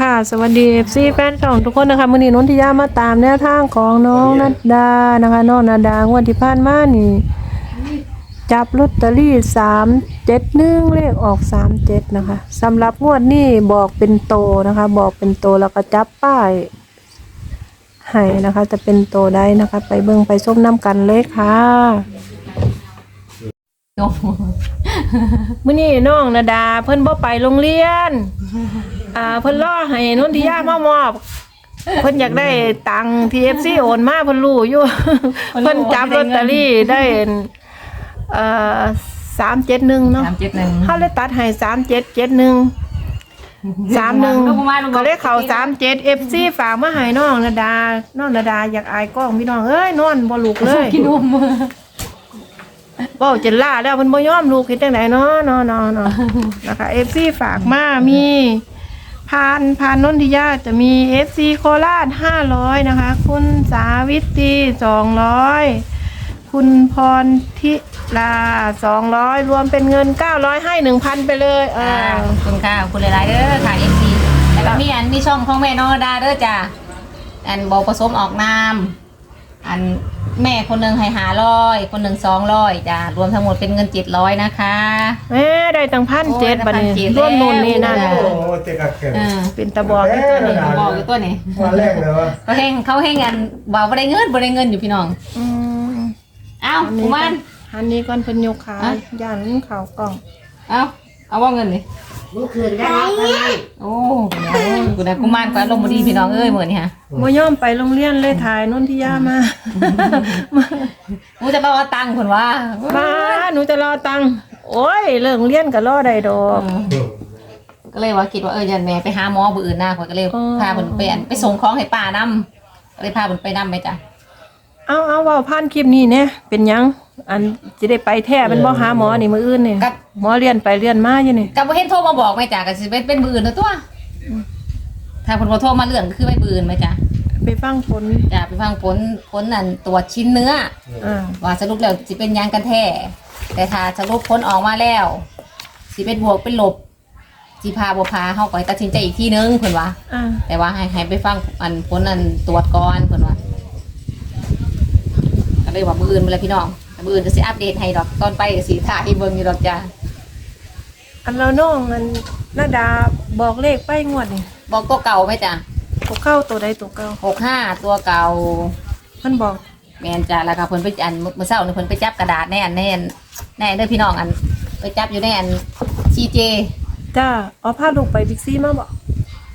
ค่ะ สวัสดีซีแฟนช่องทุกคนนะคะมื่อนี้นนทิยามาตามแนวทางของน้องนัดดานะคะน้องนาดางวดที่ผ่านมานี่จับลอตเตอรี่สามเจ็ดหนึ่งเลขออกสามเจ็ดนะคะสำหรับงวดนี้บอกเป็นโตนะคะ บอกเป็นโตแล้วก็จับป้ายให้นะคะ จะเป็นโตได้นะคะ ไปเบิ่งไปส้มน้ำกันเลยค่ะ โอ้โหมื่อนี้น้องนาดา เพิ่นบ่ไปโรงเรียน อ่า เพิ่นรอให้นนทิยามามอบ เพิ่นอยากได้ตังค์ TFC โอนมาเพิ่นรู้อยู่ เพิ่นจับลอตเตอรี่ได้เอ่อ371เนาะสามเจ็ดหนึ่งเฮาเลยตัดให้3771 31ก็เลยเข้า37 FC ฝากมาให้น้องนาดา น้องนาดาอยากอายกล้องพี่น้องเอ้ยนอนบ่ลุกเลยกินนม เว้าจนล่าแล้วมันบ่ยอมลูกเฮ็ดจังไดเนาะเนาะเนาะเนาะนะคะ FC ฝากมามีพานพานนนทิยาจะมี FC โคราช500นะคะ คุณสาวิตรี200 คุณพรทิลา200 รวมเป็นเงิน 900 ให้ 1,000 ไปเลยเออ่าอ ขอบคุณค่ะขอบคุณหลายๆเด้อค่ะเอฟซีแล้วก็มีอันมีช่องของแม่น้องระดาเด้อจ้ะอันบอกผสมออกนาม อันแม่คนหนึ่งให้หาร้อยคนหนึ่งสองร้อยจ้ะรวมทั้งหมดเป็นเงินเจ็ดร้อยนะคะแม่ได้ตั้งพันเจ็ดโอ้ยบัดนี้1,700ร่วมนู่นนี่นั่นแล้วโอ้โหเจ๊กักแก่เออเป็นตะบอกให้ตัวนี้บอกอยู่ตัวนี้วันแรกเลยวะเขาเฮงเขาเฮงอันบอกว่าได้เงินบ่ได้เงินอยู่พี่น้องอืมเอ้าอันคุนี้มัก่อนนอันนี้ก่อนเพิ่นยกขาอะย่านข่าวกล่อง เอ้าเอาว่าเงินดิ เมื่อคืนได้รับไปโอ้กูเนี่ยกูเนี่ยกูมานก็อารมณ์บ่ดีพี่น้องเอ้ยเหมือนนี่ฮะบ่ยอมไปโรงเรียนเลยถ่ายนนทิยามากูจะมาเอาตังค์คนว่ามาหนูจะรอตังค์โอ้ยเลิกเรียนก็รอได้ดอก ก็เลยว่าคิดว่าเออยันแม่ไปหาหมอบืออื่นหน้าข่อยก็เลยอ๋อพาเพิ่นไปอันไปส่งของให้ป้านำก็เลยพาเพิ่นไปนำไปจ้ะ เอาเอาเว้าผ่านคลิปนี้เนี่ยเป็นหยัง อันสิได้ไปแท้เป็นบ่หาหมอนี่มื้ออื่นนี่หมอเรียนไปเรียนมาอยู่นี่ก็บ่เห็นโทรมาบอกแม่จ้ะก็สิเป็นเป็นบืออื่นตัวตัว ถ้าเพิ่นบ่โทรมาเรื่องก็คือไปบืออื่นไหมจ้ะไปฟังผลจ้ะไปฟังผลผลนั่นตรวจชิ้นเนื้อ อ่าว่าสรุปแล้วสิเป็นหยังกันแท้แต่ถ้าสรุปผลออกมาแล้วสิเป็นบวกเป็นลบสิพาบ่พาเฮาก็ให้ตัดสินใจอีกทีนึงเพิ่นว่า อ่าแต่ว่าให้ให้ไปฟังอันผลอันตรวจก่อนเพิ่นว่า ก็เลยว่ามืออื่นมาเลยพี่น้องแต่มืออื่นจะสิอัปเดตให้ดอกตอนไปก็สิถ่ายให้เบิ่งอยู่ดอกจ้าอันเราน้องอันนาดาบอกเลขไปงวดนี่บอกตัวเก่าไหมจ้ะตัวเข้าตัวใดตัวเก่าหกห้าตัวเก่าเพิ่นบอกแมนจ้ะแล้วก็เพิ่นไปอันเมื่อเช้านี่เพิ่นไปจับกระดาษแน่นแน่นแน่เด้อพี่น้องอัน ไปจับอยู่ในอันซีเจจ้าเอาพาลูกไปบิ๊กซีมาบ่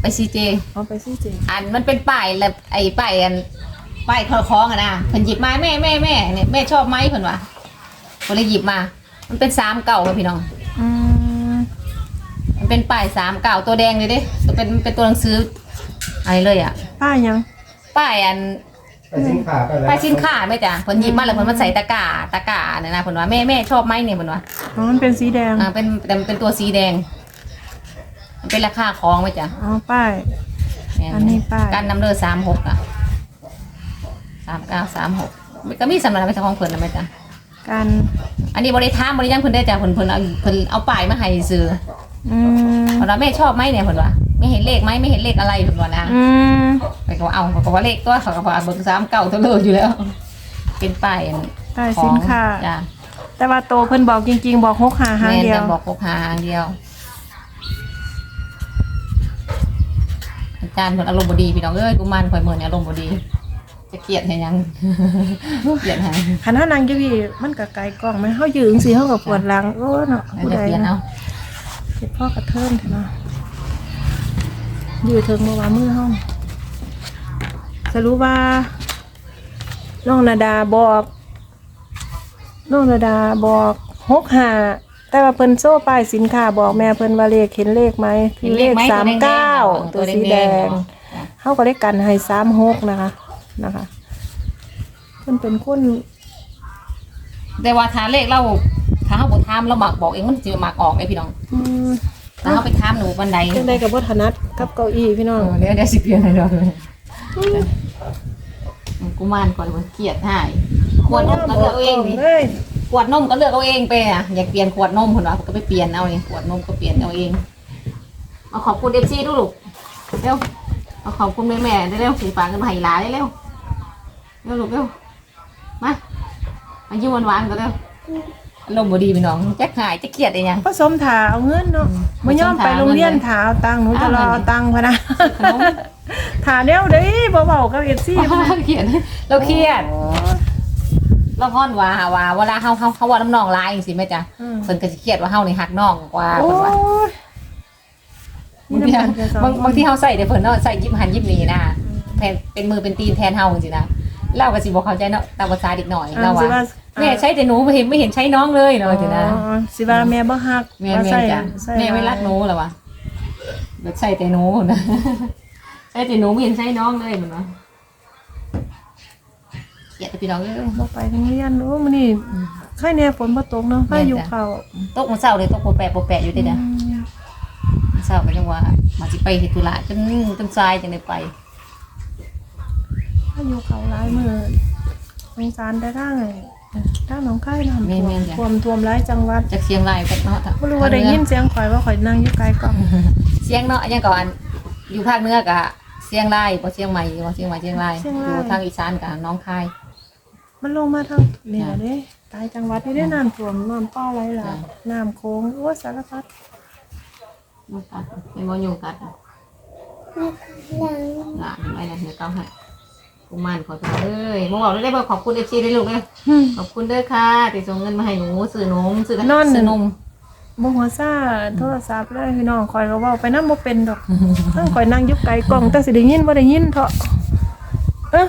ไปซีเจเอาไปซีเจอันมันเป็นป้ายแล้วไอ้ป้ายอัน ป้ายคอคล้องอะนะเพิ่นหยิบมาแม่แม่แม่เนี่ยแม่ชอบไหมเพิ่นว่าเพิ่นเลยหยิบมา มันเป็นสามเก่าค่ะพี่น้อง อืมมันเป็นป้ายสามเก่าตัวแดงเลยเด้เป็นเป็นตัวหนังสืออะไรเลยอะป้ายังป้ายอันไปสินค้าไปแล้วป้ายสินค้าไหมจ้ะเพิ่นหยิบมาแล้วเพิ่นมาใส่ตะกร้าตะกร้าเนี่ยนะเพิ่นว่าแม่แม่ชอบไหมเนี่ยเพิ่นว่าอ๋อมันเป็นสีแดง อ่าเป็นแต่มันเป็นตัวสีแดง มันเป็นราคาของไหมจ้ะอ๋อป้ายแม่อันนี้ป้ายการนำเลือสามหกอะ สามเก้าสามหกก็มีสำนักเป็นของเพิ่นนะไหมจ้ะการอันนี้บริทามบริยังเพิ่นได้จ้ะเพิ่นเพิ่นเอาเพิ่นเอาป้ายมาให้ซื้ออืมเพิ่นว่าแม่ชอบไหมเนี่ยเพิ่นว่าไม่เห็นเลขไหมไม่เห็นเลขอะไรเพิ่นว่านะอืมไปก็ว่าเอาเขาก็ว่าเลขตัวเขาก็ว่าเบิ่งสามเก้าตัวเลยอยู่แล้ว เป็นป้ายอันป้ายของสินค้าจ้ะแต่ว่าโตเพิ่นบอกจริง ๆ บอกหกหาหางแม่นเดียวจะบอกพกหาหางเดียวอาจารย์เพิ่นอารมณ์บ่ดีพี่น้องเอ้ยกุมารข่อยมื้อนี้อารมณ์บ่ดีใจจะเครียดให้ยังเครียดให้คันเฮานางอยู่พี่มันก็ไกลกล้องไหมเฮายืนสิเฮาก็ปวดหลังโอ้เนาะแล้วผู้จะใดเปลี่ยนนะเอาเจ็บพ่อกระเทินเถอะเนาะอยู่ถึงบ่ว่ามือเฮาสรุปว่าน้องนาดาบอกน้องนาดาบอกหกห้าแต่ว่าเพิ่นโซ่ป้ายสินค้าบอกแม่เพิ่นว่าเลขเห็นเลขไหมคือเลขไหสามเก้าตัตัววแดสีงๆแดงจ้ะเขาก็เลยกันให้สามหกนะคะ นะคะเพิ่นเป็นคนแต่ว่าทาเลขเราถ้าเขาบ่ทามเราหมักบอกเองมันจะหมักออกไอ้พี่น้องอืมถ้าเขาไปทามหนูบันไดจังใดกับบ่ถนัดกับเก้าอี้พี่น้องเออเดี๋ยวเดี๋ยวสิเปลี่ยนให้เราเลยกูมานก่อนมันเครียดให้ขวดนมก็เลือกเอาเองดิเลยขวดนมก็เลือกเอาเองไปอะอยากเปลี่ยนขวดนมคนว่าก็ไปเปลี่ยนเอาเองขวดนมก็เปลี่ยนเอาเองมาขอบคุณเอฟซีดูลูกเร็วมาขอบคุณแม่แม่ได้เร็วสีฝากกันมาให้หลานได้เร็ว เร็วลูกเร็วมามายิ้มหวานๆกันเร็วอารมณ์บ่ดีพี่น้องจะหายจะเครียดอะไรยังผสมถาเอาเงินเนาะบ่ยอมไปโรงเรียนถาเอาตังค์หนูจะรอเอาตังค์พะนะขนมถาแนวเด้บ่เว้ากับ FC เครียดเราเครียดเราพ่อนว่าว่าเวลาเฮาเฮาเฮาว่าน้ำนองลายจังซี่แม่จ๊ะอืมเพิ่นก็สิเครียดว่าเฮานี่หักน้องกว่าโอ้เพิ่นว่ายบางทีบางบางที่เขาใส่เดี๋ยวเพิ่นเนาะใส่ยิบหันยิบนี่นะแทนเป็นมือเป็นตีนแทนเฮาจริงๆนะ เราก็สิบอกเข้าใจเนาะตามภาษาเด็กหน่อยเราสิว่าแม่ใช้แต่หนูไม่เห็นไม่เห็นใช้น้องเลยเนาะจริงๆนะอ๋อสิว่าแม่บ่ฮักแม่ว่าแม่ใส่จ้ะใส่แม่ไม่รักหนูหรอวะแบบใส่แต่หนูนะใช้แต่หนูไม่เห็นใช้น้องเลยเหมือนว่าเกลียดแต่พี่น้องเอ้ยบ่ไปโรงเรียนโอ้มื้อนี้ใครแน่ฝนบ่ตกเนาะพายุเข้าตกมันเศร้าเลยตกโปรแปะโปรแปะอยู่เด้นะมันเศร้าไปจังว่ามาสิไปเฮ็ดธุระจนจนทรายจังได้ไป พาอยุเขาหลายมือสงสารแต่างไอ้างหนองคายน้ำแม่ท่วมนๆจ้ะ ท่วมท่วมหลายจังหวัดจากเชียงรายกันเนาะบ่รู้ว่าได้ยินเสียงข่อยว่าข่อยนั่งอยู่ไกลกล้อง เชียงเนาะยังก่อนอยู่ภาคเหนือกะเชียงรายบ่เชียงใหม่บ่เชียงใหม่เชียงรายอยู่ทางอีสานกะน้องคาย มันลงมาทางนี่ล่ะเด้ตายจังหวัดนี่ได้น้ำท่วมน้ำป้าไหลหลากน้ำโค้งโอ้ยสารพัดยุงกัดเป็นบ่ยุงกัดหลานไว้นะเดี๋ยวเก้าให้ กุมารขอตัวเอ้ยบ่บอกได้บ่ขอบคุณ FC ได้ลูกเด้อขอบคุณเด้อค่ะที่ส่งเงินมาให้หนูซื้อนมซื้อซื้อนมบ่หัวซ่าโทรศัพท์เลยพี่น้องข่อยก็เว้าไปนำบ่เป็นดอกทั้งข่อยนั่งอยู่ไกลกล้องแต่สิได้ยินบ่ได้ยินเถาะเอ้อ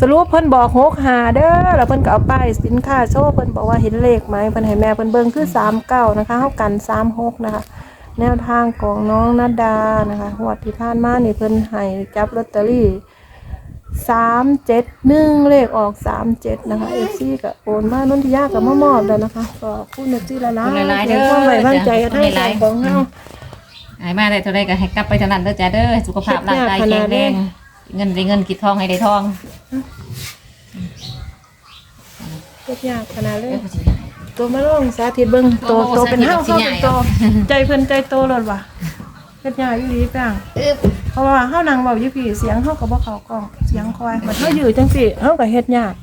สรุปเพิ่นบอก6 5เด้อแล้วเพิ่นก็เอาป้ายสินค้าโชว์เพิ่นบอกว่าเห็นเลขไหมเพิ่นให้แม่เพิ่นเบิ่งคือ39นะคะเฮากัน36นะคะ แนวทางของน้องนัดดานะคะงวดที่ผ่านมานี่เพิ่นให้จับลอตเตอรี่ สามเจ็ดหนึ่งเลขออกสามเจ็ดนะคะเอฟซีกับโอนมานนทิยากับมามอบแล้วนะคะก็พูดเอฟซีละลายขอบคุณหลายๆเด้อ ความไว้วางใจกับทางการของเฮาหายมาได้เท่าไรก็ให้กลับไปเท่านั้นเด้อจ้าเด้อสุขภาพร่างกายแข็งแรงเงินได้เงินกินทองให้ได้ทองเฮ็ดยากขนาดเลย ตัวมาลองสาธิตเบิ่งตัวโอ้ตัวเป็นเฮาสาธิตเฮาเป็นตัวใจเพิ่นใจโตเลยว่ะเฮ็ดยากอีหลีแป้งอึ๊บ เพราะว่าเฮานั่งเว้าอยู่พี่เสียงเฮาก็บ่เข้ากล้อง เสียงคอยบัดเฮาอยู่จังซี่เฮาก็เฮ็ดยาก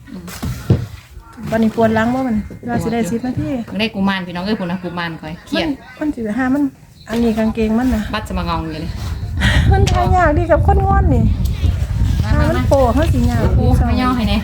บัดนี้ปวดหลังบ่มันว่าสิได้10นาทีไม่ได้กุมารพี่น้องเอ้ยคุณนะกุมารคอยเครีมัยนดมันสิหามัน อันนี้กางเกงมันนะบัดจะมางองอยู่เลยมันทายยากดีกับคนงอนนี่มาถ้ามามันมาโปะเขาสิยากปูไม่ย่อให้แน่